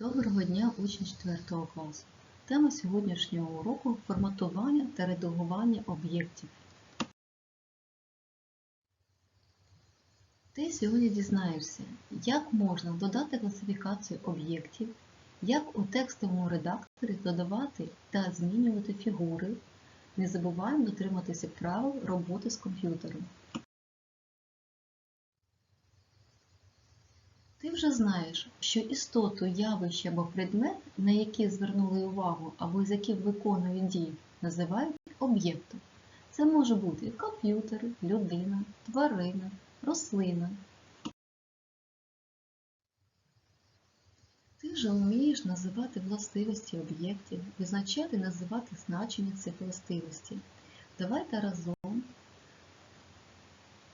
Доброго дня, учні 4 класу. Тема сьогоднішнього уроку форматування та редагування об'єктів. Ти сьогодні дізнаєшся, як можна додати класифікацію об'єктів, як у текстовому редакторі додавати та змінювати фігури. Не забуваємо дотриматися правил роботи з комп'ютером. Ти вже знаєш, що істоту, явище або предмет, на які звернули увагу або з яким виконують дії, називають об'єктом. Це може бути комп'ютер, людина, тварина, рослина. Ти вже вмієш називати властивості об'єктів, визначати і називати значення цих властивостей. Давайте разом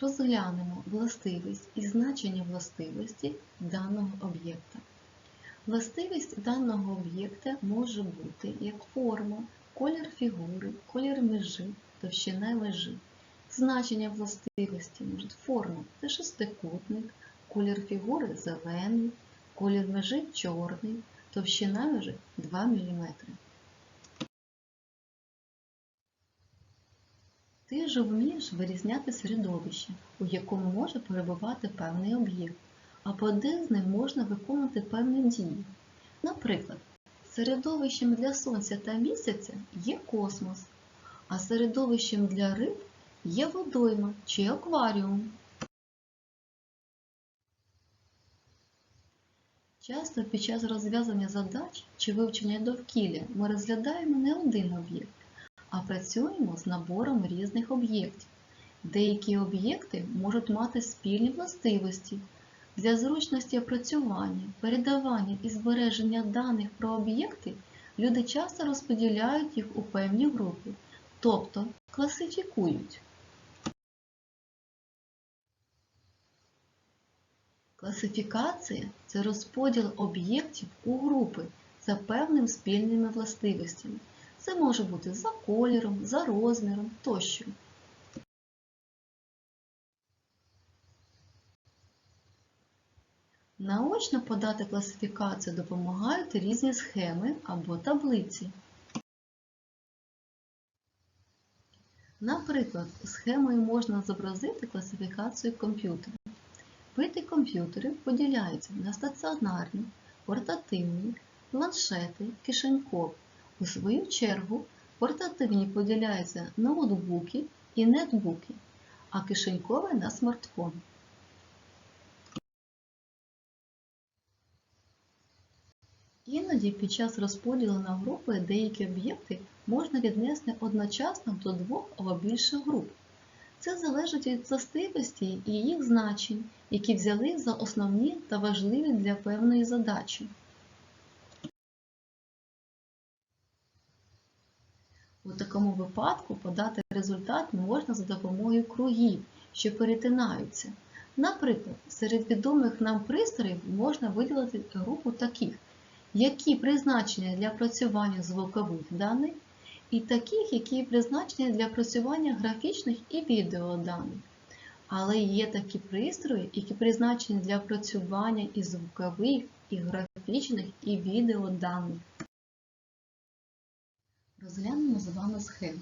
розглянемо властивість і значення властивості даного об'єкта. Властивість даного об'єкта може бути як форма, колір фігури, колір межі, товщина межі. Значення властивості може форма це шестикутник, колір фігури зелений, колір межі чорний, товщина межі 2 мм. Ти вже вмієш вирізняти середовище, у якому може перебувати певний об'єкт, або де з ним можна виконувати певні дії. Наприклад, середовищем для Сонця та місяця є космос, а середовищем для риб є водойма чи акваріум. Часто під час розв'язання задач чи вивчення довкілля ми розглядаємо не один об'єкт, а працюємо з набором різних об'єктів. Деякі об'єкти можуть мати спільні властивості. Для зручності опрацювання, передавання і збереження даних про об'єкти люди часто розподіляють їх у певні групи, тобто класифікують. Класифікація це розподіл об'єктів у групи за певними спільними властивостями. Це може бути за кольором, за розміром тощо. Наочно подати класифікацію допомагають різні схеми або таблиці. Наприклад, схемою можна зобразити класифікацію комп'ютера. Види комп'ютерів поділяються на стаціонарні, портативні, планшети, кишенькові. У свою чергу, портативні поділяються на ноутбуки і нетбуки, а кишенькові на смартфон. Іноді під час розподілу на групи деякі об'єкти можна віднести одночасно до двох або більше груп. Це залежить від властивості і їх значень, які взяли за основні та важливі для певної задачі. У такому випадку подати результат можна за допомогою кругів, що перетинаються. Наприклад, серед відомих нам пристроїв можна виділити групу таких, які призначені для працювання звукових даних, і таких, які призначені для працювання графічних і відеоданих. Але є такі пристрої, які призначені для працювання і звукових, і графічних, і відеоданих. Розглянемо з вами схему.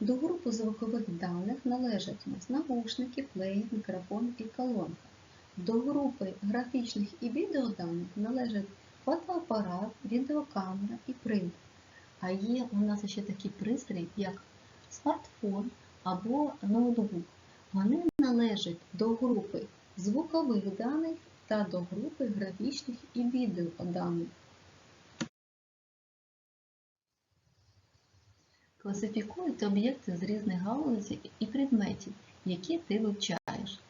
До групи звукових даних належать у нас навушники, плеєр, мікрофон і колонка. До групи графічних і відеоданих належать фотоапарат, відеокамера і принтер. А є у нас ще такі пристрої, як смартфон або ноутбук. Вони належать до групи звукових даних та до групи графічних і відеоданих. Класифікують об'єкти з різних галузей і предметів, які ти вивчаєш.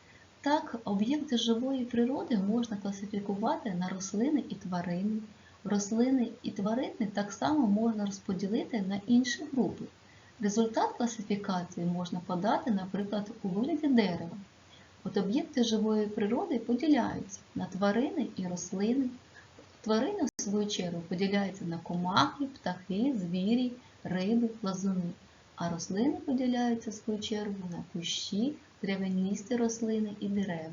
Так, об'єкти живої природи можна класифікувати на рослини і тварини. Рослини і тварини так само можна розподілити на інші групи. Результат класифікації можна подати, наприклад, у вигляді дерева. От об'єкти живої природи поділяються на тварини і рослини. Тварини, в свою чергу, поділяються на комахи, птахи, звірі, риби, плазуни, а рослини поділяються, в свою чергу, на кущі, травяністі рослини і дерева.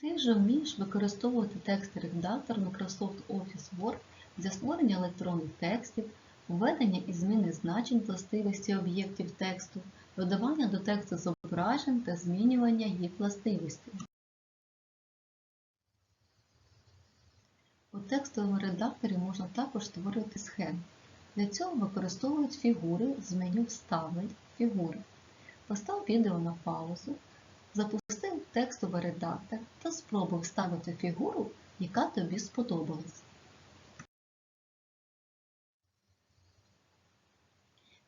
Ти вже вмієш використовувати текст-редактор Microsoft Office Word для створення електронних текстів, введення і зміни значень властивості об'єктів тексту, додавання до тексту зображень та змінювання їх властивостей. У текстовому редакторі можна також створювати схеми. Для цього використовують фігури з меню Вставлень фігури. Постав відео на паузу, запусти текстовий редактор та спробуй вставити фігуру, яка тобі сподобалась.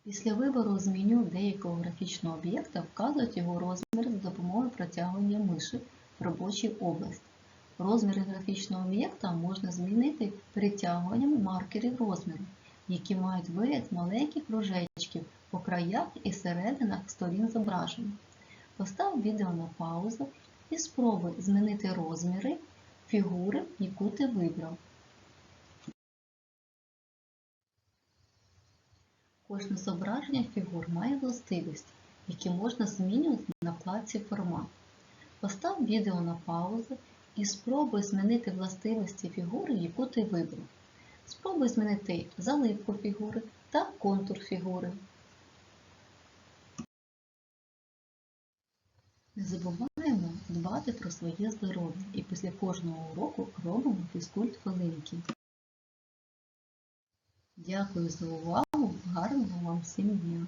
Після вибору з меню деякого графічного об'єкта вказують його розмір за допомогою протягування миші в робочій області. Розміри графічного об'єкта можна змінити перетягуванням маркерів розміру, які мають вигляд маленьких кружечків по краях і серединах сторін зображення. Постав відео на паузу і спробуй змінити розміри фігури, яку ти вибрав. Кожне зображення фігур має властивості, які можна змінювати на вкладці Формат. Постав відео на паузу і спробуй змінити властивості фігури, яку ти вибрав. Спробуй змінити заливку фігури та контур фігури. Не забуваємо дбати про своє здоров'я і після кожного уроку робимо фізкульт хвилинки. Дякую за увагу, гарного вам всім дня!